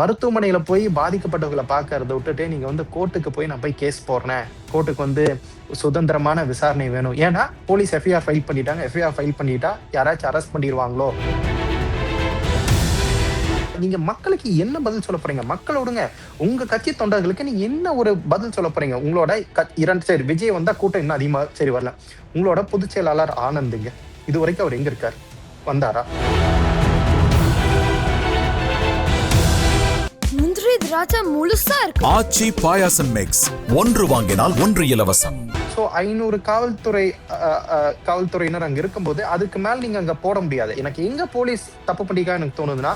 மருத்துவமனையில போய் பாதிக்கப்பட்டவங்களை பார்க்கறத விட்டுட்டு நீங்க வந்து கோர்ட்டுக்கு போய் நான் போய் கேஸ் போடுறேன். கோர்ட்டுக்கு வந்து சுதந்திரமான விசாரணை வேணும். ஏன்னா போலீஸ் எஃப்ஐஆர் ஃபைல் பண்ணிட்டாங்க. எஃப்ஐஆர் ஃபைல் பண்ணிட்டா யாராச்சும் அரெஸ்ட் பண்ணிடுவாங்களோ? நீங்க மக்களுக்கு என்ன பதில் சொல்ல போறீங்க? மக்கள் விடுங்க. உங்க கட்சி தொண்டர்களுக்கு நீங்க என்ன ஒரு பதில் சொல்ல போறீங்க? உங்களோட க- இரண்டு சரி விஜய் வந்தா கூட்டம் இன்னும் அதிகமா சரி வரல. உங்களோட பொதுச் செயலாளர் ஆனந்துங்க. இது வரைக்கும் அவர் எங்க இருக்கார்? வந்தாரா? திராட்சை முழுசா இருக்கு. ஆச்சி பாயாசம் மிக்ஸ் ஒன்று வாங்கினால் ஒன்று இலவசம். சோ ஐநூறு காவல்துறை காவல்துறையினர் அங்க இருக்கும்போது அதுக்கு மேல நீங்க அங்க போட முடியாது. எனக்கு எங்க போலீஸ் தப்பு பண்ணிக்கா எனக்கு தோணுதுன்னா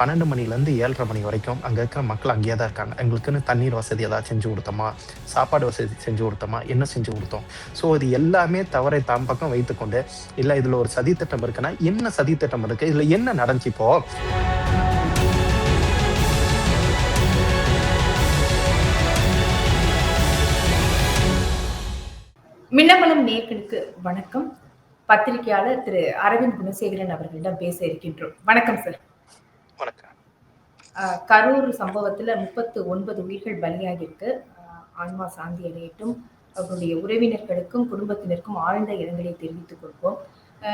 பன்னெண்டு மணில இருந்து ஏழரை மணி வரைக்கும் அங்க இருக்கிற மக்கள் அங்கேயே தான் இருக்காங்க. எங்களுக்குன்னு தண்ணீர் வசதி ஏதாவது செஞ்சு கொடுத்தோமா? சாப்பாடு வசதி செஞ்சு கொடுத்தோமா? என்ன செஞ்சு கொடுத்தோம்? ஸோ இது எல்லாமே தவறை தாம் பக்கம் வைத்துக்கொண்டு இல்ல இதுல ஒரு சதி திட்டம் இருக்குன்னா என்ன சதி திட்டம் இருக்கு? இதுல என்ன நடந்துச்சு இப்போ? மின்னமலம் நேர்களுக்கு வணக்கம். பத்திரிகையாளர் திரு அரவிந்த் குணசேகரன் அவர்களிடம் பேச இருக்கின்றோம். வணக்கம் சார் வணக்கம். கரூர் சம்பவத்துல முப்பத்து ஒன்பது உயிர்கள் பலியாகி இருக்கு அஹ், ஆன்மா சாந்தி அடையட்டும். அவர்களுடைய உறவினர்களுக்கும் குடும்பத்தினருக்கும் ஆழ்ந்த இரங்கலை தெரிவித்துக் கொள்வோம்.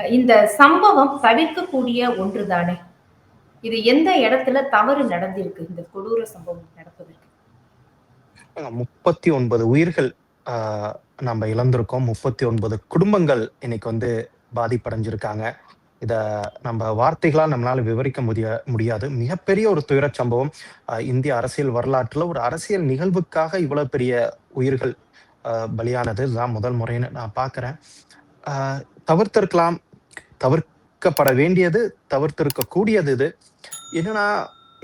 இந்த சம்பவம் தவிர்க்கக்கூடிய ஒன்றுதானே? இது எந்த இடத்துல தவறு நடந்திருக்கு? இந்த கொடூர சம்பவம் நடப்பதற்கு. முப்பத்தி ஒன்பது உயிர்கள் நம்ம இழந்திருக்கோம். முப்பத்தி ஒன்பது குடும்பங்கள் இன்னைக்கு வந்து பாதிப்படைஞ்சிருக்காங்க. இத நம்ம வார்த்தைகளால் நம்மளால விவரிக்க முடிய முடியாது. மிகப்பெரிய ஒரு துயரச் சம்பவம் இந்திய அரசியல் வரலாற்றுல ஒரு அரசியல் நிகழ்வுக்காக இவ்வளவு பெரிய உயிர்கள் பலியானது இதுதான் முதல் முறைன்னு நான் பாக்குறேன். தவிர்த்திருக்கலாம் தவிர்க்கப்பட வேண்டியது தவிர்த்திருக்க கூடியது இது. என்னன்னா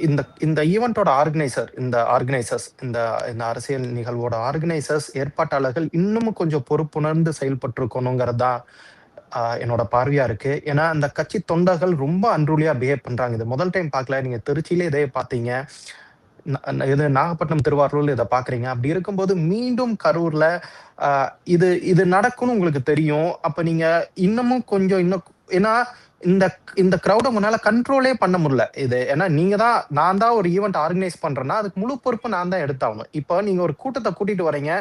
இந்த இந்த ஈவெண்டோட ஆர்கனைசர் இந்த ஆர்கனைசர்ஸ் இந்த இந்த அரசியல் நிகழ்வோட ஆர்கனைசர்ஸ் ஏற்பாட்டாளர்கள் இன்னமும் கொஞ்சம் பொறுப்புணர்ந்து செயல்பட்டிருக்கணுங்கிறது தான் என்னோட பார்வையா இருக்கு. ஏன்னா அந்த கட்சி தொண்டர்கள் ரொம்ப அன்றுலியா பிஹேவ் பண்றாங்க. இது முதல் டைம் பார்க்கல. நீங்க திருச்சியிலே இதே பார்த்தீங்க. இது நாகப்பட்டினம் திருவாரூர்ல இதை பாக்குறீங்க அப்படி இருக்கும்போது மீண்டும் கரூர்ல இது இது நடக்கும்னு உங்களுக்கு தெரியும். அப்ப நீங்க இன்னமும் கொஞ்சம் இன்னும் ஏன்னா இந்த இந்த க்ரௌட முன்னால கண்ட்ரோலே பண்ண முடியல. இது ஏன்னா நீங்க தான் நான் தான் ஒரு ஈவெண்ட் ஆர்கனைஸ் பண்றேன்னா அதுக்கு முழு பொறுப்பு நான் தான் எடுத்தாகணும். இப்போ நீங்க ஒரு கூட்டத்தை கூட்டிட்டு வரீங்க.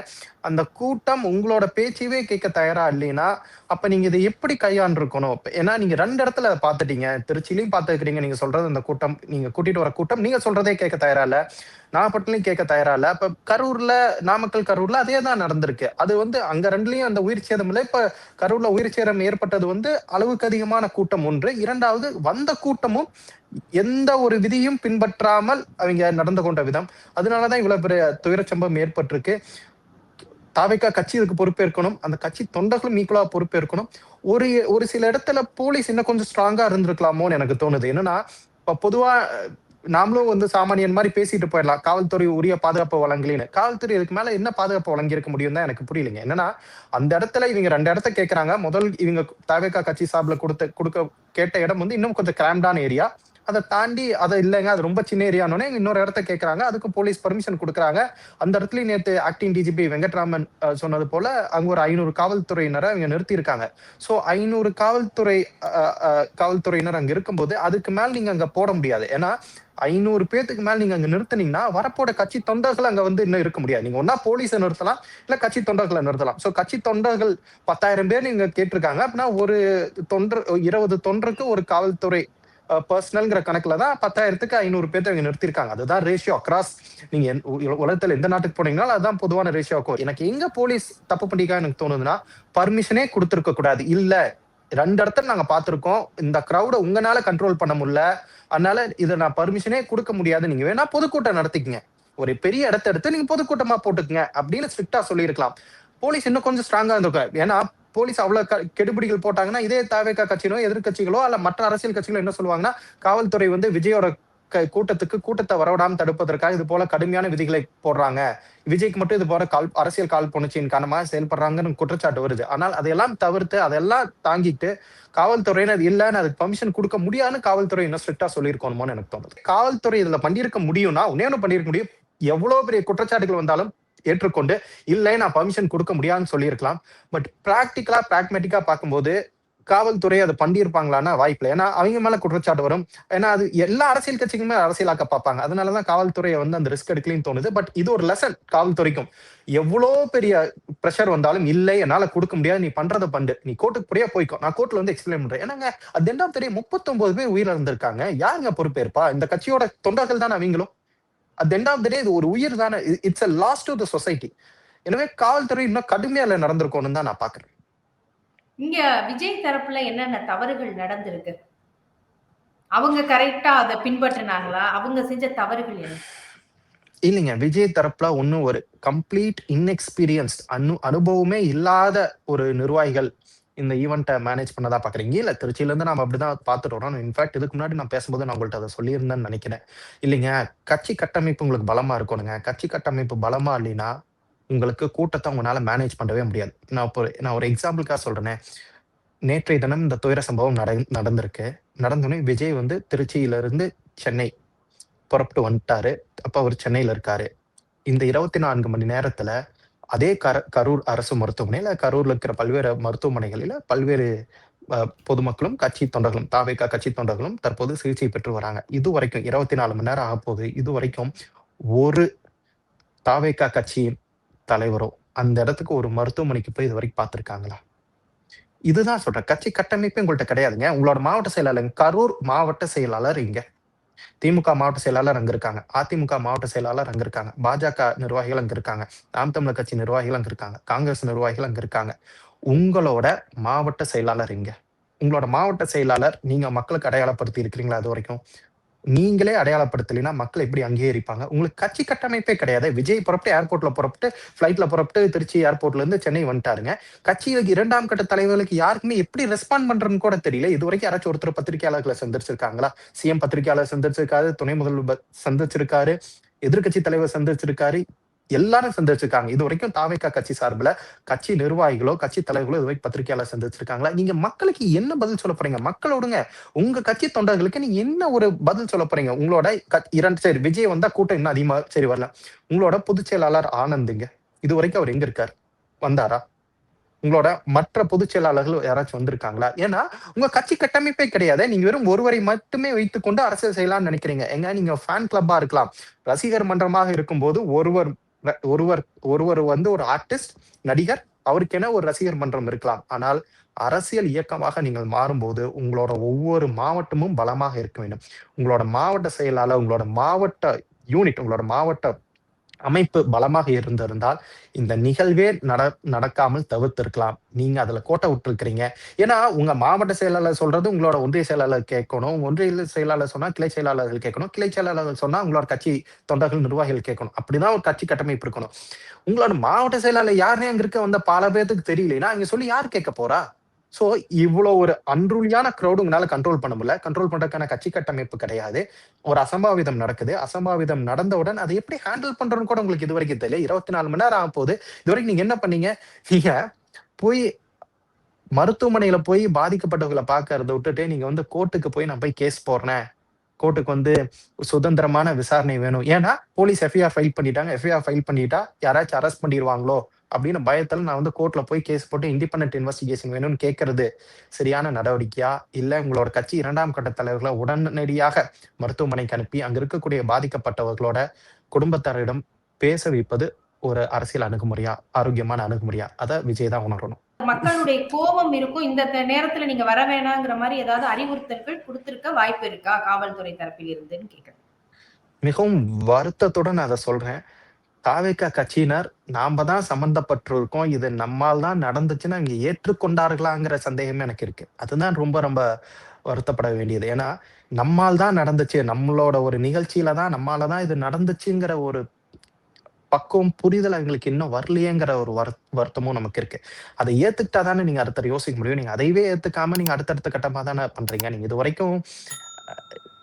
அந்த கூட்டம் உங்களோட பேச்சையே கேட்க தயாரா இல்லைன்னா அப்ப நீங்க இதை எப்படி கையாண்டிருக்கணும்? ஏன்னா நீங்க ரெண்டு இடத்துல அதை பார்த்துட்டீங்க. திருச்சிலையும் பார்த்துக்கிறீங்க நீங்க சொல்றது அந்த கூட்டம் நீங்க கூட்டிட்டு வர கூட்டம் நீங்க சொல்றதே கேட்க தயாரா இல்ல. நாகப்பட்டினம் கேட்க தயாரா இல்ல. இப்ப கரூர்ல நாமக்கல் கரூர்ல அதே தான் நடந்திருக்கு. அது வந்து அங்க ரெண்டுலயும் அந்த உயிர் சேதம் இல்லை. இப்ப கரூர்ல உயிர் சேதம் ஏற்பட்டது வந்து அளவுக்கு அதிகமான கூட்டம் ஒன்று. இரண்டாவது வந்த கூட்டமும் எந்த ஒரு விதியும் பின்பற்றாமல் அவங்க நடந்து கொண்ட விதம். அதனாலதான் இவ்வளவு பெரிய துயரச்சம்பவம் ஏற்பட்டிருக்கு. தாவைக்கா கட்சி இதுக்கு பொறுப்பேற்கணும். அந்த கட்சி தொண்டர்களும் ஈக்குவலா பொறுப்பேற்கணும். ஒரு ஒரு சில இடத்துல போலீஸ் இன்னும் கொஞ்சம் ஸ்ட்ராங்கா இருந்திருக்கலாமோன்னு எனக்கு தோணுது. என்னன்னா இப்ப பொதுவா நாமளும் வந்து சாமானியன் மாதிரி பேசிட்டு போயிடலாம். காவல்துறை உரிய பாதுகாப்பு வழங்கலின்னு. காவல்துறை இதுக்கு மேல என்ன பாதுகாப்பு வழங்கியிருக்க முடியும் தான் எனக்கு புரியலைங்க. என்னன்னா அந்த இடத்துல இவங்க ரெண்டு இடத்த கேட்கறாங்க முதல் இவங்க தாவேக்கா கட்சி சார்பில் கொடுத்த கொடுக்க கேட்ட இடம் வந்து இன்னும் கொஞ்சம் கிராம்டான ஏரியா. அதை தாண்டி அதை இல்லைங்க அது ரொம்ப சின்ன ஏரியானோடனே இன்னொரு இடத்த கேட்கறாங்க அதுக்கு போலீஸ் பர்மிஷன் கொடுக்குறாங்க. அந்த இடத்துல நேற்று ஆக்டிங் டிஜிபி வெங்கட்ராமன் சொன்னது போல அங்க ஒரு ஐநூறு காவல்துறையினரை அவங்க நிறுத்தியிருக்காங்க. ஸோ ஐநூறு காவல்துறை காவல்துறையினர் அங்க இருக்கும்போது அதுக்கு மேல நீங்க அங்க போட முடியாது. ஏன்னா ஐநூறு பேத்துக்கு மேல நீங்க அங்க நிறுத்தினீங்கன்னா வரப்போட கட்சி தொண்டர்கள் அங்க வந்து இன்னும் இருக்க முடியாது. நீங்க ஒன்னா போலீஸை நிறுத்தலாம் இல்ல கட்சி தொண்டர்களை நிறுத்தலாம். சோ கட்சி தொண்டர்கள் பத்தாயிரம் பேர் நீங்க கேட்டிருக்காங்க. அப்படின்னா ஒரு தொண்டர் இருபது தொண்டருக்கு ஒரு காவல்துறை பர்சனல்ங்கிற கணக்குல தான் பத்தாயிரத்துக்கு ஐநூறு பேர்த்த அவங்க நிறுத்திருக்காங்க. அதுதான் ரேஷியோ அக்ராஸ் நீங்க உலகத்துல எந்த நாட்டுக்கு போனீங்கன்னா அதுதான் பொதுவான ரேஷியோ இருக்கும் எனக்கு எங்க போலீஸ் தப்பு பண்ணிக்கா எனக்கு தோணுதுன்னா பர்மிஷனே கொடுத்துருக்க கூடாது. இல்ல ரெண்டு இடத்துல நாங்க பாத்திருக்கோம் இந்த கிரௌட உங்களால கண்ட்ரோல் பண்ண முடியல. அதனால இதை நான் பர்மிஷனே கொடுக்க முடியாது. நீங்க வேணா பொதுக்கூட்டம் நடத்திக்கங்க. ஒரு பெரிய இடத்த எடுத்து நீங்க பொதுக்கூட்டமா போட்டுக்கங்க அப்படின்னு ஸ்ட்ரிக்டா சொல்லியிருக்கலாம். போலீஸ் இன்னும் கொஞ்சம் ஸ்ட்ராங்கா இருந்திருக்கும் ஏன்னா போலீஸ் அவ்வளவு க- கெடுபிடிகள் போட்டாங்கன்னா இதே தாவேக்கா கட்சியிலோ எதிர்க்கட்சிகளோ அல்ல மற்ற அரசியல் கட்சிகளோ என்ன சொல்லுவாங்கன்னா காவல்துறை வந்து விஜயோட கூட்டத்துக்கு கூட்டத்தை வரவிடாம தடுப்பதற்காக இது போல கடுமையான விதிகளை போடுறாங்க. விஜய்க்கு மட்டும் இது போல கால் அரசியல் கால் புணர்ச்சியின் காரணமாக செயல்படுறாங்கன்னு குற்றச்சாட்டு வருது. ஆனால் அதையெல்லாம் தவிர்த்து அதெல்லாம் தாங்கிட்டு காவல்துறையினர் இல்லைன்னு அதுக்கு பர்மிஷன் கொடுக்க முடியாதுன்னு காவல்துறை இன்னும் ஸ்ட்ரிக்டா சொல்லியிருக்கணுமோன்னு எனக்கு தோணுது. காவல்துறை இதுல பண்ணியிருக்க முடியும்னா உன்னே பண்ணியிருக்க முடியும். எவ்வளவு பெரிய குற்றச்சாட்டுகள் வந்தாலும் ஏற்றுக்கொண்டு இல்லை நான் பர்மிஷன் கொடுக்க முடியாதுன்னு சொல்லியிருக்கலாம். பட் ப்ராக்டிக்கலா பிராக்மெட்டிக்கா பார்க்கும்போது காவல்துறை அதை பண்ணியிருப்பாங்களான்னா வாய்ப்பில்லை. ஏன்னா அவங்க மேல குற்றச்சாட்டு வரும். ஏன்னா அது எல்லா அரசியல் கட்சிக்குமே அரசியலாக்க பார்ப்பாங்க. அதனாலதான் காவல்துறையை வந்து அந்த ரிஸ்க் எடுக்கலன்னு தோணுது. பட் இது ஒரு லெசன் காவல்துறைக்கும். எவ்வளோ பெரிய ப்ரெஷர் வந்தாலும் இல்லை என்னால கொடுக்க முடியாது நீ பண்றதை பண்ணு. நீ கோர்ட்டுக்கு புரியா போய்க்கோ. நான் கோர்ட்ல வந்து எக்ஸ்பிளைன் பண்றேன். ஏன்னாங்க அது என்ன தெரியும் முப்பத்தொன்பது பேர் உயிரிழந்திருக்காங்க. யாருங்க பொறுப்பேற்பா? இந்த கட்சியோட தொண்டர்கள் தானே அவங்களும்? அது ரெண்டாம் end இது ஒரு உயிர் தானே. It's a lost to the society எனவே காவல்துறை இன்னும் கடுமையாக நடந்திருக்கணும்னு தான் நான் பாக்குறேன் இங்க விஜய் தரப்புல என்னென்ன தவறுகள் நடந்திருக்கு? அவங்க கரெக்டா அதை பின்பற்றினாங்களா அவங்க செஞ்ச தவறுகள் என்ன? இல்லைங்க விஜய் தரப்புல ஒன்னும் ஒரு கம்ப்ளீட் இன்எக்ஸ்பீரியன்ஸ்ட் அனு அனுபவமே இல்லாத ஒரு நிர்வாகிகள் இந்த ஈவெண்ட்டை மேனேஜ் பண்ணதா பாக்குறீங்க? இல்ல திருச்சியில இருந்து நம்ம அப்படிதான் பார்த்துட்டு வரோம். இன்ஃபேக்ட் இதுக்கு முன்னாடி நான் பேசும்போது நான் உங்கள்ட்ட அதை சொல்லியிருந்தேன்னு நினைக்கிறேன். இல்லைங்க கட்சி கட்டமைப்பு உங்களுக்கு பலமா இருக்கணுங்க. கட்சி கட்டமைப்பு பலமா இல்லைன்னா உங்களுக்கு கூட்டத்தை உங்களால் மேனேஜ் பண்ணவே முடியாது. நான் இப்போ நான் ஒரு எக்ஸாம்பிளுக்காக சொல்கிறேனே நேற்றைய தினம் இந்த துயர சம்பவம் நட நடந்திருக்கு. நடந்தோடனே விஜய் வந்து திருச்சியிலிருந்து சென்னை புறப்பட்டு வந்துட்டாரு. அப்போ அவர் சென்னையில் இருக்காரு. இந்த இருபத்தி நான்கு மணி நேரத்தில் அதே கர கரூர் அரசு மருத்துவமனையில் கரூரில் இருக்கிற பல்வேறு மருத்துவமனைகளில் பல்வேறு பொதுமக்களும் கட்சி தொண்டர்களும் தாவேகா கட்சி தொண்டர்களும் தற்போது சிகிச்சை பெற்று வராங்க. இது வரைக்கும் இருபத்தி நாலு மணி நேரம் ஆக போகுது இது வரைக்கும் ஒரு தாவேக்கா கட்சியின் தலைவரோ அந்த இடத்துக்கு ஒரு மருத்துவமனைக்கு போய் இது வரைக்கும் பார்த்துருக்காங்களா? இதுதான் சொல்றேன். கட்சி கட்டமைப்பு உங்கள்கிட்ட கிடையாதுங்க. உங்களோட மாவட்ட செயலாளர் கரூர் மாவட்ட செயலாளர் இங்க. திமுக மாவட்ட செயலாளர் அங்க இருக்காங்க. அதிமுக மாவட்ட செயலாளர் அங்க இருக்காங்க. பாஜக நிர்வாகிகள் அங்க இருக்காங்க. நாம் தமிழர் கட்சி நிர்வாகிகள் அங்க இருக்காங்க. காங்கிரஸ் நிர்வாகிகள் அங்க இருக்காங்க. உங்களோட மாவட்ட செயலாளர் இங்க. உங்களோட மாவட்ட செயலாளர் நீங்க மக்களுக்கு அடையாளப்படுத்தி இருக்கிறீங்களா அது வரைக்கும்? நீங்களே அடையாளப்படுத்தலைன்னா மக்கள் எப்படி அங்கீகரிப்பாங்க? உங்களுக்கு கட்சி கட்டமைப்பே கிடையாது. விஜய் புறப்பட்டு ஏர்போர்ட்ல புறப்பட்டு ஃபிளைட்ல புறப்பட்டு திருச்சி ஏர்போர்ட்ல இருந்து சென்னை வந்துட்டாருங்க. கட்சிகளுக்கு இரண்டாம் கட்ட தலைவர்களுக்கு யாருக்குமே எப்படி ரெஸ்பாண்ட் பண்றதுன்னு கூட தெரியல. இது வரைக்கும் யாராச்சும் ஒருத்தர் பத்திரிகையாளர்களை சந்திச்சிருக்காங்களா? சிஎம் பத்திரிகையாளர் சந்திச்சிருக்காரு துணை முதல்வர் சந்திச்சிருக்காரு எதிர்க்கட்சி தலைவர் சந்திச்சிருக்காரு. எல்லாரும் சந்திச்சிருக்காங்க. இது வரைக்கும் தாவேக்கா கட்சி சார்பில் கட்சி நிர்வாகிகளோ கட்சி தலைவர்களோ இது வரைக்கும் பத்திரிகையாளர் சந்திச்சிருக்காங்களா? நீங்க மக்களுக்கு என்ன பதில் சொல்ல போறீங்க? மக்களோடுங்க உங்க கட்சி தொண்டர்களுக்கு நீங்க என்ன ஒரு பதில் சொல்ல போறீங்க? உங்களோட க- இரண்டு சரி விஜய் வந்தா கூட்டம் இன்னும் அதிகமா சரி வரல. உங்களோட பொதுச் செயலாளர் ஆனந்துங்க இது வரைக்கும் அவர் எங்க இருக்காரு? வந்தாரா? உங்களோட மற்ற பொதுச் செயலாளர்கள் யாராச்சும் வந்திருக்காங்களா? ஏன்னா உங்க கட்சி கட்டமைப்பே கிடையாது. நீங்க வெறும் ஒருவரை மட்டுமே வைத்துக்கொண்டு அரசியல் செய்யலாம்னு நினைக்கிறீங்க. எங்க நீங்க ஃபேன் கிளப்பா இருக்கலாம். ரசிகர் மன்றமாக இருக்கும்போது ஒருவர் ஒருவர் ஒருவர் வந்து ஒரு ஆர்டிஸ்ட் நடிகர் அவருக்கென ஒரு ரசிகர் மன்றம் இருக்கலாம். ஆனால் அரசியல் இயக்கமாக நீங்கள் மாறும்போது உங்களோட ஒவ்வொரு மாவட்டமும் பலமாக இருக்க வேண்டும். உங்களோட மாவட்ட செயலாளர் உங்களோட மாவட்ட யூனிட் உங்களோட மாவட்ட அமைப்பு பலமாக இருந்திருந்தால் இந்த நிகழ்வே நட நடக்காமல் தவிர்த்திருக்கலாம். நீங்க அதுல கோட்டை விட்டுருக்கிறீங்க. ஏன்னா உங்க மாவட்ட செயலாளர் சொல்றது உங்களோட ஒன்றிய செயலாளர் கேட்கணும். ஒன்றிய செயலாளர் சொன்னா கிளை செயலாளர்கள் கேட்கணும். கிளை செயலாளர்கள் சொன்னா உங்களோட கட்சி தொண்டர்கள் நிர்வாகிகள் கேட்கணும். அப்படிதான் ஒரு கட்சி கட்டமைப்பு இருக்கணும். உங்களோட மாவட்ட செயலாளர் யாருன்னு அங்க இருக்க வந்த பல பேர்த்துக்கு தெரியலனா அங்க சொல்லி யார் கேட்க போறா? ஸோ இவ்வளோ ஒரு அன்றுலியான க்ரௌடு உங்களால் கண்ட்ரோல் பண்ண முடியல. கண்ட்ரோல் பண்ணுறதுக்கான கட்சி கட்டமைப்பு கிடையாது. ஒரு அசம்பாவிதம் நடக்குது. அசம்பாவிதம் நடந்தவுடன் அதை எப்படி ஹேண்டில் பண்ணுறோன்னு கூட உங்களுக்கு இது வரைக்கும் தெரியல. இருபத்தி நாலு மணி நேரம் ஆகும் போது இது வரைக்கும் நீங்கள் என்ன பண்ணீங்க? நீங்கள் போய் மருத்துவமனையில போய் பாதிக்கப்பட்டவங்களை பார்க்கறத விட்டுட்டு நீங்க வந்து கோர்ட்டுக்கு போய் நான் போய் கேஸ் போடுறேன். கோர்ட்டுக்கு வந்து சுதந்திரமான விசாரணை வேணும். ஏன்னா போலீஸ் எஃப்ஐஆர் ஃபைல் பண்ணிட்டாங்க. எஃப்ஐஆர் ஃபைல் பண்ணிட்டா யாராச்சும் அரெஸ்ட் பண்ணிடுவாங்களோ? அப்படின்னு பயத்துல நான் வந்து கோர்ட்ல போய் கேஸ் போட்டு இண்டிபெண்டன்ட் இன்வெஸ்டிகேஷன் வேணும்னு கேட்கறது சரியான நடவடிக்கையா? இல்ல உங்களோட கட்சி இரண்டாம் கட்ட தலைவர்களை உடனடியாக மருத்துவமனைக்கு அனுப்பி அங்க இருக்கக்கூடிய பாதிக்கப்பட்டவர்களோட குடும்பத்தாரிடம் பேச வைப்பது ஒரு அரசியல் அணுகுமுறையா? ஆரோக்கியமான அணுகுமுறையா? அதை விஜய் தான் உணரணும். மக்களுடைய கோபம் இருக்கும். இந்த நேரத்துல நீங்க வர வேணாங்கிற மாதிரி ஏதாவது அறிவுறுத்தல்கள் கொடுத்திருக்க வாய்ப்பு இருக்கா? காவல்துறை தரப்பில் இருந்துன்னு கேக்குறேன். மிகவும் வருத்தத்துடன் அதை சொல்றேன். தாவேக்கா கட்சியினர் நாம தான் சம்பந்தப்பட்டிருக்கோம். இது நம்மால் தான் நடந்துச்சுன்னு அவங்க ஏற்றுக்கொண்டார்களாங்கிற சந்தேகமே எனக்கு இருக்கு. அதுதான் ரொம்ப ரொம்ப வருத்தப்பட வேண்டியது. ஏன்னா நம்மால் தான் நடந்துச்சு. நம்மளோட ஒரு நிகழ்ச்சியில தான் நம்மால தான் இது நடந்துச்சுங்கிற ஒரு பக்குவம் புரிதல் அவங்களுக்கு இன்னும் வரலையேங்கிற ஒரு வரு வருத்தமும் நமக்கு இருக்கு. அதை ஏத்துக்கிட்டா தானே நீங்க அடுத்த யோசிக்க முடியும். நீங்க அதையவே ஏத்துக்காம நீங்க அடுத்தடுத்த கட்டமா தானே பண்றீங்க. நீங்க இது வரைக்கும்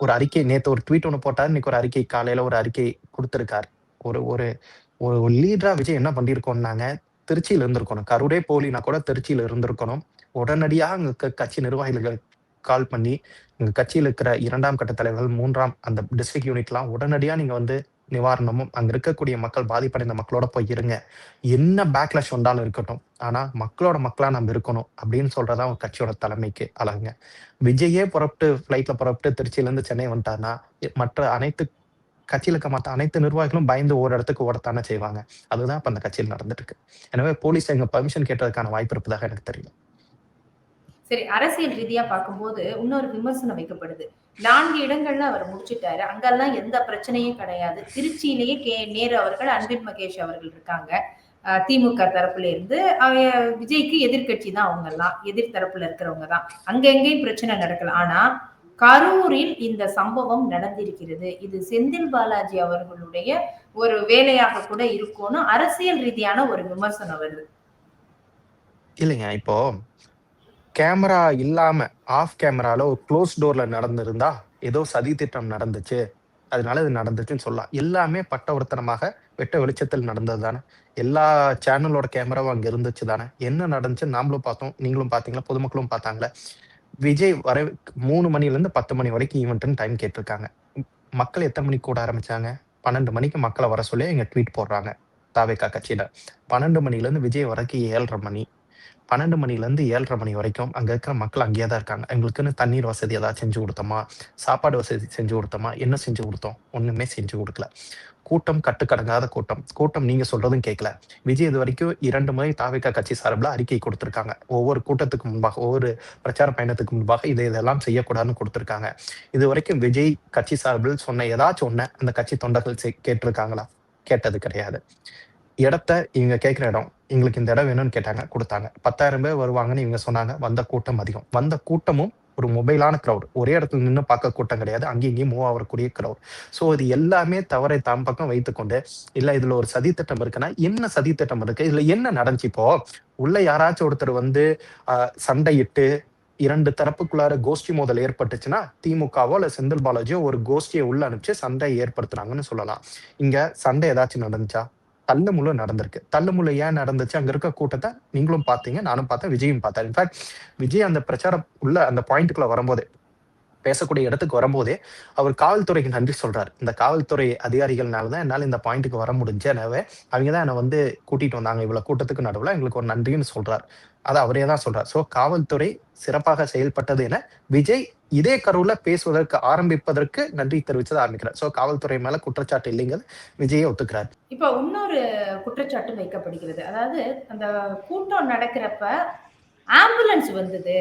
ஒரு அறிக்கை நேத்து ஒரு ட்வீட் ஒன்று போட்டார். இன்னைக்கு ஒரு அறிக்கை காலையில ஒரு அறிக்கை கொடுத்திருக்காரு. ஒரு ஒரு ஒரு லீடரா விஜய் என்ன பண்ணியிருக்கோம்னாங்க திருச்சியில இருந்திருக்கணும். கரூரே போலினா கூட திருச்சியில இருந்திருக்கணும். உடனடியாக அங்க க- கட்சி நிர்வாகிகள் கால் பண்ணி உங்க கட்சியில் இருக்கிற இரண்டாம் கட்ட தலைவர்கள் மூன்றாம் அந்த டிஸ்ட்ரிக்ட் யூனிட்லாம் உடனடியாக நீங்க வந்து நிவாரணமும் அங்க இருக்கக்கூடிய மக்கள் பாதிப்படைந்த மக்களோட போய் இருங்க. என்ன பேக்லாஷ் வந்தாலும் இருக்கட்டும். ஆனா மக்களோட மக்களா நம்ம இருக்கணும் அப்படின்னு சொல்றதா ஒரு கட்சியோட தலைமைக்கு அழகுங்க. விஜயே புறப்பட்டு ஃபிளைட்ல புறப்பட்டு திருச்சியில இருந்து சென்னை வந்துட்டாருன்னா மற்ற அனைத்து கட்சியில இருக்க மற்ற அனைத்து நிர்வாகிகளும் பயந்து ஒரு இடத்துக்கு ஓடத்தானே செய்வாங்க. அதுதான் இப்ப அந்த கட்சியில் நடந்துட்டு இருக்கு எனவே போலீஸ் எங்க பர்மிஷன் கேட்டதுக்கான வாய்ப்பு இருப்பதாக எனக்கு தெரியல சரி அரசியல் ரீதியா பார்க்கும்போது இன்னொரு விமர்சனம் வைக்கப்படுது. நான்கு இடங்கள்ல அவர் முடிச்சிட்டாரு. அங்கெல்லாம் எந்த பிரச்சனையும் கிடையாது. திருச்சியிலேயே கே. நேரு அவர்கள் அன்பின் மகேஷ் அவர்கள் இருக்காங்க. அஹ் திமுக தரப்புல இருந்து அவ- விஜய்க்கு எதிர்கட்சி தான் அவங்க எல்லாம் எதிர் தரப்புல இருக்கிறவங்க தான். அங்க எங்கேயும் பிரச்சனை நடக்கல. ஆனா கரூரில் இந்த சம்பவம் நடந்திருக்கிறது. இது செந்தில் பாலாஜி அவர்களுடைய ஒரு வேலையாக கூட இருக்கும்னு அரசியல் ரீதியான ஒரு விமர்சனம் வருது. இல்லைங்க இப்போ கேமரா இல்லாம ஆஃப் கேமரால ஒரு க்ளோஸ் டோர்ல நடந்திருந்தா ஏதோ சதி திட்டம் நடந்துச்சு. அதனால இது நடந்துச்சுன்னு சொல்லலாம். எல்லாமே பட்டவர்த்தனமாக வெட்ட வெளிச்சத்தில் நடந்தது தானே. எல்லா சேனலோட கேமராவும் அங்கே இருந்துச்சு தானே. என்ன நடந்துச்சு நாமளும் பார்த்தோம். நீங்களும் பார்த்தீங்களா? பொதுமக்களும் பார்த்தாங்களே? விஜய் வர மூணு மணிலேருந்து பத்து மணி வரைக்கும் ஈவெண்ட்னு டைம் கேட்டிருக்காங்க. மக்கள் எத்தனை மணிக்கு கூட ஆரம்பிச்சாங்க? பன்னெண்டு மணிக்கு மக்களை வர சொல்லி எங்கள் ட்வீட் போடுறாங்க. தாவேக்கா கட்சியில். பன்னெண்டு மணிலேருந்து விஜய் வரைக்கும் ஏழரை மணி. பன்னெண்டு மணிலேருந்து ஏழரை மணி வரைக்கும் அங்கே இருக்கிற மக்கள் அங்கேயே தான் இருக்காங்க. எங்களுக்குன்னு தண்ணீர் வசதி ஏதாவது செஞ்சு கொடுத்தோமா? சாப்பாடு வசதி செஞ்சு கொடுத்தோமா? என்ன செஞ்சு கொடுத்தோம்? ஒன்றுமே செஞ்சு கொடுக்கல. கூட்டம் கட்டுக்கடங்காத கூட்டம். கூட்டம் நீங்க சொல்றதும் கேட்கல விஜய் இது வரைக்கும் இரண்டு முறை தாவிக கட்சி சார்பில் அறிக்கை கொடுத்திருக்காங்க. ஒவ்வொரு கூட்டத்துக்கு முன்பாக ஒவ்வொரு பிரச்சார பயணத்துக்கு முன்பாக இதை இதெல்லாம் செய்யக்கூடாதுன்னு கொடுத்திருக்காங்க. இது வரைக்கும் விஜய் கட்சி சார்பில் சொன்ன ஏதாச்சும் ஒன்று அந்த கட்சி தொண்டர்கள் கேட்டிருக்காங்களா? கேட்டது கிடையாது. இடத்த இவங்க கேட்குற இடம் எங்களுக்கு இந்த இடம் வேணும்னு கேட்டாங்க கொடுத்தாங்க. பத்தாயிரம் பேர் வருவாங்கன்னு இவங்க சொன்னாங்க வந்த கூட்டம் அதிகம். வந்த கூட்டமும் ஒரு மொபைலான க்ரௌட் ஒரே இடத்துல நின்று பார்க்க கூட்டம் கிடையாது அங்கேயும் இங்கேயும் மூவ் ஆகக்கூடிய க்ரௌட் ஸோ இது எல்லாமே தவறை தாம் பக்கம் வைத்துக்கொண்டு இல்லை இதில் ஒரு சதித்திட்டம் இருக்குன்னா என்ன சதித்திட்டம் இருக்கு? இதில் என்ன நடந்துச்சு இப்போ? உள்ள யாராச்சும் ஒருத்தர் வந்து சண்டையிட்டு இரண்டு தரப்புக்குள்ளார கோஷ்டி மோதல் ஏற்பட்டுச்சுன்னா திமுகவோ இல்லை செந்தில் பாலாஜியோ ஒரு கோஷ்டியை உள்ள அனுப்பிச்சு சண்டையை ஏற்படுத்துறாங்கன்னு சொல்லலாம். இங்க சண்டை ஏதாச்சும் நடந்துச்சா? தள்ளுமுள்ள நடந்திருக்கு. தள்ளுமுள்ள ஏன் நடந்துச்சு? அங்க இருக்க கூட்டத்தை நீங்களும் பார்த்தீங்க நானும் பார்த்தேன் விஜயும் பார்த்தேன் இன்ஃபேக்ட் விஜய் அந்த பிரச்சாரம் உள்ள அந்த பாயிண்ட்டுக்குள்ள வரும்போது பேசக்கூடிய இடத்துக்கு வரும்போதே அவர் காவல்துறைக்கு நன்றி சொல்றாரு. இந்த காவல்துறை அதிகாரிகள்னால தான் என்னால் இந்த பாயிண்ட்டுக்கு வர முடிஞ்சனவே அவங்க தான் என்னை வந்து கூட்டிட்டு வந்தாங்க. இவ்வளவு கூட்டத்துக்கு நடுவில் எங்களுக்கு ஒரு நன்றின்னு சொல்றார். அதை அவரே தான் சொல்றார். ஸோ காவல்துறை சிறப்பாக செயல்பட்டது என விஜய் இதே கருவுல பேசுவதற்கு ஆரம்பிப்பதற்கு நன்றி தெரிவித்ததை ஆரம்பிக்கிறார். ஸோ காவல்துறை மேல குற்றச்சாட்டு இல்லைங்கிறது விஜயை ஒத்துக்கிறார். இப்போ இன்னொரு குற்றச்சாட்டு வைக்கப்படுகிறது. அதாவது அந்த கூட்டம் நடக்கிறப்ப ஆம்புலன்ஸ் வந்தது.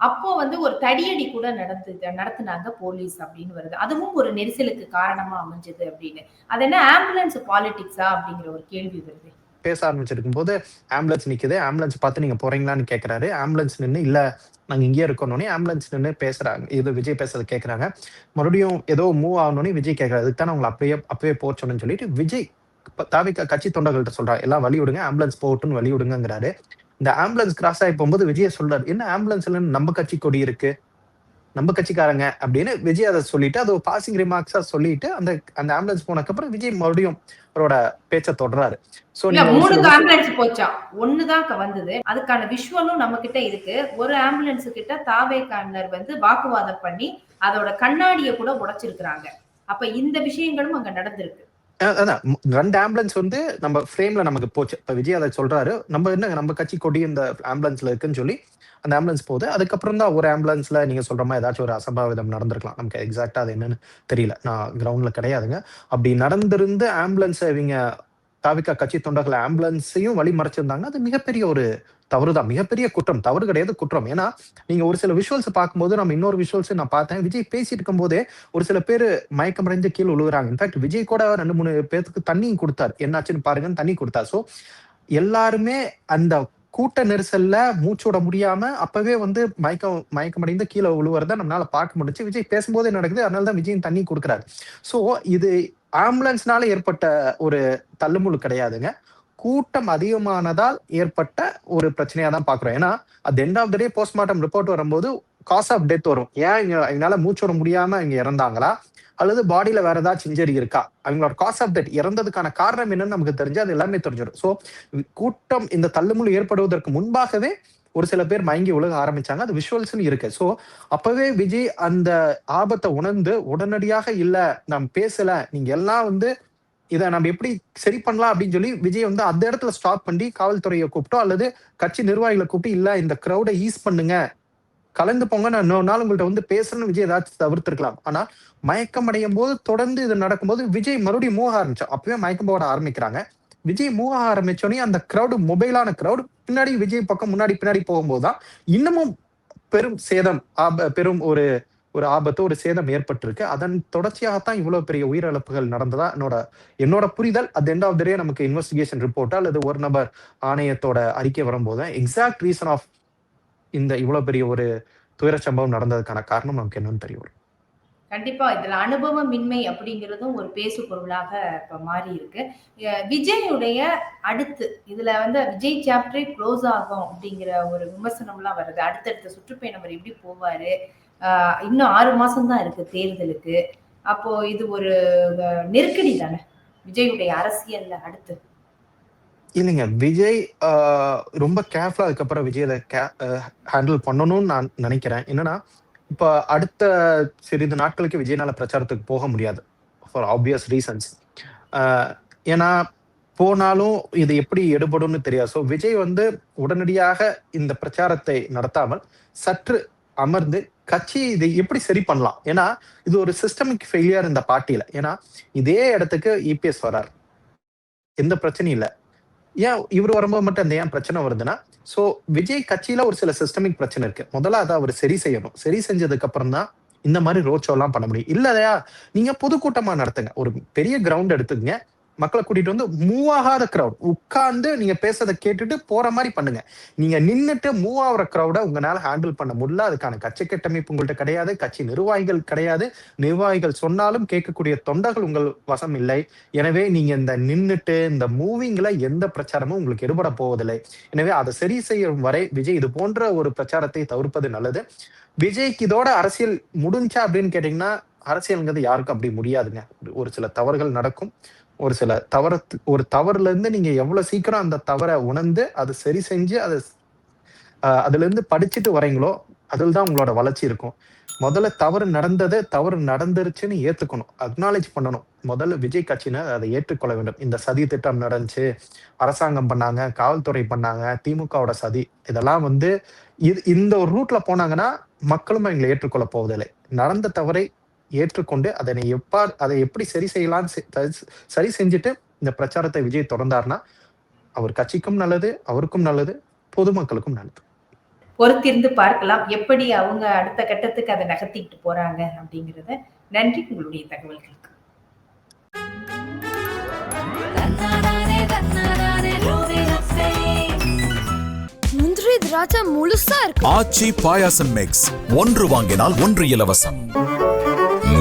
அப்போ வந்து ஒரு தடியடி கூட நடந்து நடத்துனாங்க போலீஸ் அப்படின்னு வருது. அதுவும் ஒரு நெரிசலுக்கு காரணமா அமைஞ்சது அப்படின்னு. அது என்ன ஆம்புலன்ஸ் பாலிடிக்ஸா அப்படிங்கிற ஒரு கேள்வி வருது. பேச ஆரம்பிச்சிருக்கும் போது ஆம்புலன்ஸ் நிக்குது. ஆம்புலன்ஸ் பார்த்து நீங்க போறீங்களான்னு கேக்குறாரு. ஆம்புலன்ஸ் நின்று இல்ல நாங்க இங்கேயே இருக்கணும்னே ஆம்புலன்ஸ் நின்று பேசுறாங்க. இது விஜய் பேசுறது கேக்குறாங்க. மறுபடியும் ஏதோ மூவ் ஆகணும்னே விஜய் கேக்குறாரு. அதுக்கு தானே உங்களை அப்பயே அப்பவே போச்சோன்னு சொல்லிட்டு விஜய் தாவிக்க கட்சி தொண்டர்கள்ட்ட சொல்றாரு எல்லாம் வழி விடுங்க ஆம்புலன்ஸ் போகட்டும்னு வழி விடுங்கிறாரு இந்த ஆம்புலன்ஸ் கிராஸ் ஆகி போகும்போது விஜய் சொல்றாரு என்ன ஆம்புலன்ஸ்ல நம்ம கட்சி கொடி இருக்கு? நம்ம கட்சிக்காரங்க? அப்படின்னு விஜய் அதை சொல்லிட்டு அது பாசிங் ரிமார்க்ஸா சொல்லிட்டு அந்த அந்த ஆம்புலன்ஸ் போனதுக்கு அப்புறம் விஜய் மறுபடியும் அவரோட பேச்சை தொடர்றாரு. சோ மூணு ஆம்புலன்ஸ் போச்சா? ஒண்ணுதான் வந்தது. அதுக்கான விஷுவலும் நம்ம கிட்ட இருக்கு. ஒரு ஆம்புலன்ஸ் கிட்ட தாவேக்கானர் வந்து வாக்குவாதம் பண்ணி அதோட கண்ணாடியை கூட உடைச்சிருக்கிறாங்க. அப்ப இந்த விஷயங்களும் அங்க நடந்திருக்கு. ரெண்டு ஆம்புலன்ஸ் வந்து நம்ம ஃப்ரேம்ல நமக்கு போச்சு. இப்ப விஜய் அதை சொல்றாரு. நம்ம என்ன நம்ம கட்சி கொடி இந்த ஆம்புலன்ஸ்ல இருக்குன்னு சொல்லி அந்த ஆம்புலன்ஸ் போகுது. அதுக்கப்புறம் தான் ஒரு ஆம்புலன்ஸ்ல நீங்க சொல்ற மாதிரி ஏதாச்சும் ஒரு அசம்பாவிதம் நடந்திருக்கலாம். நமக்கு எக்ஸாக்டா அது என்னன்னு தெரியல. நான் கிரவுண்ட்ல கிடையாதுங்க. அப்படி நடந்திருந்து ஆம்புலன்ஸ் இவங்க தாவிக்கா கட்சி தொண்டர்கள் ஆம்புலன்ஸையும் வழி மறைச்சிருந்தாங்க. அது மிகப்பெரிய ஒரு தவறு தான் மிகப்பெரிய குற்றம். தவறு கிடையாது குற்றம். ஏன்னா நீங்க ஒரு சில விஷுவல்ஸ் பார்க்கும்போது நம்ம இன்னொரு விஷுவல்ஸ் நான் பார்த்தேன். விஜய் பேசிட்டு இருக்கும்போதே ஒரு சில பேர் மயக்கமடைந்து கீழே விழுகுறாங்க. இன்ஃபேக்ட் விஜய் கூட ரெண்டு மூணு பேருக்கு தண்ணியும் கொடுத்தாரு. என்னாச்சுன்னு பாருங்கன்னு தண்ணி கொடுத்தார். ஸோ எல்லாருமே அந்த கூட்ட நெரிசல்ல மூச்சோட முடியாம அப்பவே வந்து மயக்கம் மயக்கமடைந்து கீழே விழுவுறத நம்மளால பார்க்க முடிஞ்சு விஜய் பேசும்போதே நடக்குது? அதனால தான் விஜய் தண்ணி கொடுக்குறாரு. ஸோ இது ஆம்புலன்ஸ்னால ஏற்பட்ட ஒரு தள்ளுமுள்ளு கிடையாதுங்க. கூட்டம் அதிகமானதால் ஏற்பட்ட ஒரு பிரச்சனையா தான் பாக்குறோம். ஏன்னா அது end of the day postmortem report வரும்போது காஸ் ஆஃப் டெத் வரும். ஏன் இங்க இதனால மூச்சு விட முடியாம இங்க இறந்தாங்களா? அல்லது பாடியில வேற ஏதாச்சும் இன்ஜரி இருக்கா? அவங்களோட காஸ் ஆஃப் டெத் இறந்ததுக்கான காரணம் என்னன்னு நமக்கு தெரிஞ்சு அது எல்லாமே தெரிஞ்சிடும். சோ கூட்டம் இந்த தள்ளுமுள்ளு ஏற்படுவதற்கு முன்பாகவே ஒரு சில பேர் மயங்கி உலக ஆரம்பிச்சாங்க. அது விஷுவல்ஸ்னு இருக்கு. ஸோ அப்பவே விஜய் அந்த ஆபத்தை உணர்ந்து உடனடியாக இல்ல நாம் பேசல நீங்க எல்லாம் வந்து இதை நம்ம எப்படி சரி பண்ணலாம் அப்படின்னு சொல்லி விஜய் வந்து அந்த இடத்துல ஸ்டாப் பண்ணி காவல்துறையை கூப்பிட்டோ அல்லது கட்சி நிர்வாகிகளை கூப்பிட்டு இல்ல இந்த க்ரௌடை ஈஸ் பண்ணுங்க. கலந்து போங்க. நான் இன்னொரு நாள் உங்கள்ட்ட வந்து பேசுறேன்னு விஜய் ஏதாச்சும் தவிர்த்திருக்கலாம். ஆனா மயக்கம் அடையும் போது தொடர்ந்து இது நடக்கும்போது விஜய் மறுபடியும் மூக ஆரம்பிச்சோம் அப்பவே மயக்கம் போட ஆரம்பிக்கிறாங்க. விஜய் மூக ஆரம்பிச்சோடனே அந்த க்ரௌடு மொபைலான க்ரௌடு பின்னாடி விஜய் பக்கம் முன்னாடி பின்னாடி போகும்போதுதான் இன்னமும் பெரும் சேதம் ஆப- பெரும் ஒரு ஒரு ஆபத்து ஒரு சேதம் ஏற்பட்டிருக்கு. அதன் தொடர்ச்சியாகத்தான் இவ்வளவு பெரிய உயிரிழப்புகள் நடந்ததா என்னோட என்னோட புரிதல். அது எண்ட் ஆஃப் த டே நமக்கு இன்வெஸ்டிகேஷன் ரிப்போர்ட்டா அல்லது ஒரு நபர் ஆணையத்தோட அறிக்கை வரும்போது எக்ஸாக்ட் ரீசன் ஆஃப் இந்த இவ்வளவு பெரிய ஒரு துயர சம்பவம் நடந்ததுக்கான காரணம் நமக்கு என்னன்னு தெரிய வரும். கண்டிப்பா இதுல அனுபவமின்மை அப்படிங்கிறதும் ஒரு பேசு பொருளாக இப்ப மாறி இருக்கு. விஜயுடைய அடுத்து இதுல வந்து விஜய் சாப்டரே க்ளோஸ் ஆகும் அப்படிங்கிற ஒரு விமர்சனம்லாம் வருது. அடுத்தடுத்த சுற்றுப்பயணம் எப்படி போவாரு? ஆஹ் இன்னும் ஆறு மாசம் தான் இருக்கு தேர்தலுக்கு. அப்போ இது ஒரு நெருக்கடி தானே? விஜயுடைய அரசியல்ல அடுத்து. இல்லைங்க. விஜய் ரொம்ப கேர்ஃபுல்லா அதுக்கப்புறம் விஜய் அதை ஹேண்டில் பண்ணணும்னு நான் நினைக்கிறேன். என்னன்னா இப்ப அடுத்த சிறிது நாட்களுக்கு விஜய்னால பிரச்சாரத்துக்கு போக முடியாது ஃபார் ஆப்வியஸ் ரீசன்ஸ் ஏன்னா போனாலும் இது எப்படி எடுபடும்னு தெரியாது. ஸோ விஜய் வந்து உடனடியாக இந்த பிரச்சாரத்தை நடத்தாமல் சற்று அமர்ந்து கட்சி இதை எப்படி சரி பண்ணலாம்? ஏன்னா இது ஒரு சிஸ்டமிக் ஃபெயிலியர் இந்த பார்ட்டியில ஏன்னா இதே இடத்துக்கு இபிஎஸ் வரார். எந்த பிரச்சனையும் இல்லை. ஏன் இவர் வரும்போது மட்டும் அந்த ஏன் பிரச்சனை வருதுன்னா ஸோ விஜய் கட்சியில ஒரு சில சிஸ்டமிக் பிரச்சனை இருக்கு. முதல்ல அதை அவர் சரி செய்யணும். சரி செஞ்சதுக்கு அப்புறம் தான் இந்த மாதிரி ரோட் எல்லாம் பண்ண முடியும். இல்லையா? நீங்க பொதுக்கூட்டமா நடத்துங்க. ஒரு பெரிய கிரவுண்ட் எடுத்துங்க மக்களை கூட்டிட்டு வந்து மூவ் ஆகாத கிரௌட் உட்கார்ந்து நீங்க பேசுறதை கேட்டுட்டு போற மாதிரி பண்ணுங்க. நீங்க நின்றுட்டு மூவ் ஆகிற கிரௌட உங்களால ஹேண்டில் பண்ண முடியல. அதுக்கான கட்சி கட்டமைப்பு உங்கள்ட்ட கிடையாது. கட்சி நிர்வாகிகள் கிடையாது. நிர்வாகிகள் சொன்னாலும் கேட்கக்கூடிய தொண்டர்கள் உங்கள் வசம் இல்லை. எனவே நீங்க இந்த நின்றுட்டு இந்த மூவிங்ல எந்த பிரச்சாரமும் உங்களுக்கு எடுபட போவதில்லை. எனவே அதை சரி செய்யும் வரை விஜய் இது போன்ற ஒரு பிரச்சாரத்தை தவிர்ப்பது நல்லது. விஜய்க்கு இதோட அரசியல் முடிஞ்சா அப்படின்னு கேட்டீங்கன்னா அரசியல்ங்கிறது யாருக்கும் அப்படி முடியாதுங்க. ஒரு சில தவறுகள் நடக்கும். ஒரு சில தவற ஒரு தவறுல இருந்து நீங்க எவ்வளவு சீக்கிரம் அந்த தவறை உணர்ந்து அதை சரி செஞ்சு அதை அதுல இருந்து படிச்சுட்டு வரீங்களோ அதில் தான் உங்களோட வளர்ச்சி இருக்கும். முதல்ல தவறு நடந்ததை தவறு நடந்துருச்சுன்னு ஏத்துக்கணும். அக்னாலேஜ் பண்ணணும். முதல்ல விஜய் கட்சியினர் அதை ஏற்றுக்கொள்ள வேண்டும். இந்த சதி திட்டம் நடந்துச்சு அரசாங்கம் பண்ணாங்க காவல்துறை பண்ணாங்க திமுகவோட சதி இதெல்லாம் வந்து இது இந்த ஒரு ரூட்ல போனாங்கன்னா மக்களும் எங்களை ஏற்றுக்கொள்ள போவதில்லை. நடந்த தவறை ஏற்றுக்கொண்டு அதனை எப்பா அதை எப்படி சரி செய்யலாம்னு செ- த- சரி செஞ்சுட்டு இந்த பிரச்சாரத்தை விஜய் தொடர்ந்தார்னா அவர் கட்சிக்கும் நல்லது அவருக்கும் நல்லது பொதுமக்களுக்கும் நல்லது. பொறுத்திருந்து பார்க்கலாம் எப்படி அவங்க அடுத்த கட்டத்துக்கு அதை நகர்த்திட்டு போறாங்க அப்படிங்கறத. நன்றி உங்களுடைய தகவல்களுக்கு. முந்திரி திராட்சை முழுசா இருக்கு. ஆச்சி பாயாசம் மிக்ஸ் ஒன்று வாங்கினால் ஒன்று இலவசம்.